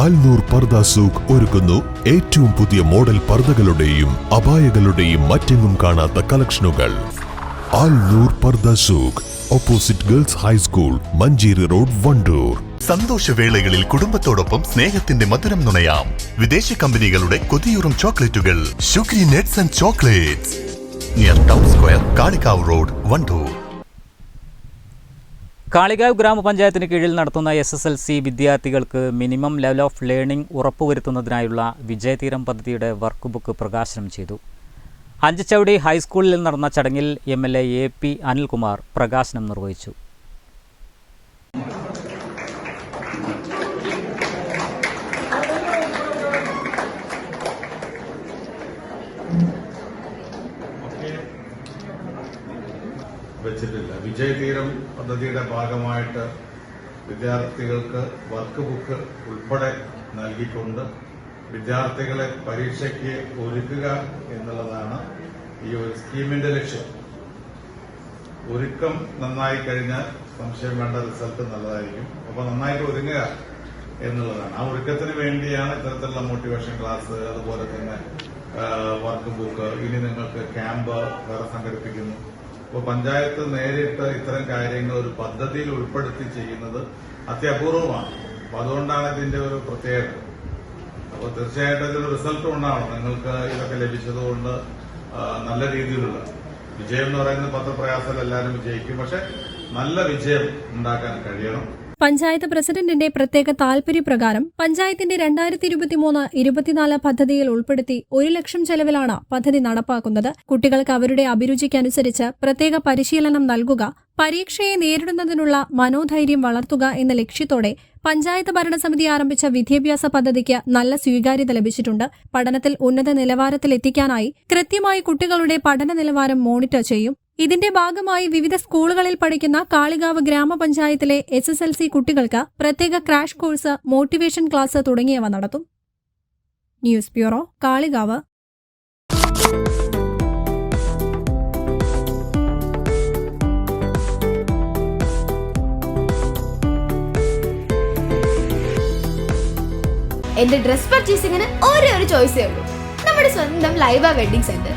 ആൽനൂർ പർദ സൂഖ് ഒരുക്കുന്നു ഏറ്റവും പുതിയ മോഡൽ പർദകളുടെയും അപായകളുടെയും മറ്റെങ്ങും കാണാത്ത കളക്ഷനുകൾ. Alnoor Pardha Souq opposite girls high school Manjeri road Wandoor. സന്തോഷവേളകളിൽ കുടുംബത്തോടൊപ്പം സ്നേഹത്തിന്റെ മധുരം നുണയാം. വിദേശ കമ്പനികളുടെ കൊതിയൂറും ചോക്ലേറ്റുകൾ. Sugary nuts and chocolates. Near town square Kalikavu road Wandoor. Kalikavu ഗ്രാമപഞ്ചായത്തിന് കീഴിൽ നടത്തുന്ന എസ് എസ് എൽ സി വിദ്യാർത്ഥികൾക്ക് മിനിമം ലെവൽ ഓഫ് ലേണിംഗ് ഉറപ്പുവരുത്തുന്നതിനായുള്ള വിജയതീരം പദ്ധതിയുടെ വർക്ക് ബുക്ക് പ്രകാശനം ചെയ്തു. അഞ്ചച്ചവടി ഹൈസ്കൂളിൽ നടന്ന ചടങ്ങിൽ M L A A P Anilkumar പ്രകാശനം നിർവഹിച്ചു. വെച്ചിട്ടില്ല. വിജയതീരം പദ്ധതിയുടെ ഭാഗമായിട്ട് വിദ്യാർത്ഥികൾക്ക് വർക്ക് ബുക്ക് ഉൾപ്പെടെ നൽകിക്കൊണ്ട് വിദ്യാർത്ഥികളെ പരീക്ഷയ്ക്ക് ഒരുക്കുക എന്നുള്ളതാണ് ഈ ഒരു സ്കീമിന്റെ ലക്ഷ്യം. ഒരുക്കം നന്നായി കഴിഞ്ഞാൽ സംശയം വേണ്ട റിസൾട്ട് നല്ലതായിരിക്കും. അപ്പൊ നന്നായിട്ട് ഒരുങ്ങുക എന്നുള്ളതാണ്. ആ ഒരുക്കത്തിന് വേണ്ടിയാണ് ഇത്തരത്തിലുള്ള മോട്ടിവേഷൻ ക്ലാസ് അതുപോലെ തന്നെ വർക്ക് ബുക്ക് ഇനി നിങ്ങൾക്ക് ക്യാമ്പ് വേറെ സംഘടിപ്പിക്കുന്നു. അപ്പോൾ പഞ്ചായത്ത് നേരിട്ട് ഇത്തരം കാര്യങ്ങൾ ഒരു പദ്ധതിയിൽ ഉൾപ്പെടുത്തി ചെയ്യുന്നത് അത്യപൂർവമാണ്. അപ്പൊ അതുകൊണ്ടാണ് ഇതിന്റെ ഒരു പ്രത്യേകത. അപ്പോൾ തീർച്ചയായിട്ടും ഇതിന് റിസൾട്ട് ഉണ്ടാവണം നിങ്ങൾക്ക് ഇതൊക്കെ ലഭിച്ചതുകൊണ്ട് നല്ല രീതിയിലുള്ള വിജയം എന്ന് പറയുന്നത് പത്രപ്രയാസത്തിൽ എല്ലാവരും വിജയിക്കും. പക്ഷെ നല്ല വിജയം ഉണ്ടാക്കാൻ കഴിയണം. പഞ്ചായത്ത് പ്രസിഡന്റിന്റെ പ്രത്യേക താൽപര്യപ്രകാരം പഞ്ചായത്തിന്റെ രണ്ടായിരത്തി ഇരുപത്തിമൂന്ന് ഇരുപത്തിനാല് പദ്ധതിയിൽ ഉൾപ്പെടുത്തി ഒരു ലക്ഷം ചെലവിലാണ് പദ്ധതി നടപ്പാക്കുന്നത്. കുട്ടികൾക്ക് അവരുടെ അഭിരുചിക്കനുസരിച്ച് പ്രത്യേക പരിശീലനം നൽകുക പരീക്ഷയെ നേരിടുന്നതിനുള്ള മനോധൈര്യം വളർത്തുക എന്ന ലക്ഷ്യത്തോടെ പഞ്ചായത്ത് ഭരണസമിതി ആരംഭിച്ച വിദ്യാഭ്യാസ പദ്ധതിക്ക് നല്ല സ്വീകാര്യത ലഭിച്ചിട്ടുണ്ട്. പഠനത്തിൽ ഉന്നത നിലവാരത്തിലെത്തിക്കാനായി കൃത്യമായി കുട്ടികളുടെ പഠന നിലവാരം മോണിറ്റർ ചെയ്യും. ഇതിന്റെ ഭാഗമായി വിവിധ സ്കൂളുകളിൽ പഠിക്കുന്ന കാളികാവ് ഗ്രാമപഞ്ചായത്തിലെ എസ് എസ് എൽ സി കുട്ടികൾക്ക് പ്രത്യേക ക്രാഷ് കോഴ്സ് മോട്ടിവേഷൻ ക്ലാസ് തുടങ്ങിയവ നടത്തും. News bureau Kalikavu. എന്റെ ഡ്രസ് പർച്ചേസിങ്ങിന് ഒരേ ഒരു ചോയ്സേ ഉള്ളൂ. നമ്മുടെ സ്വന്തം Laiba wedding centre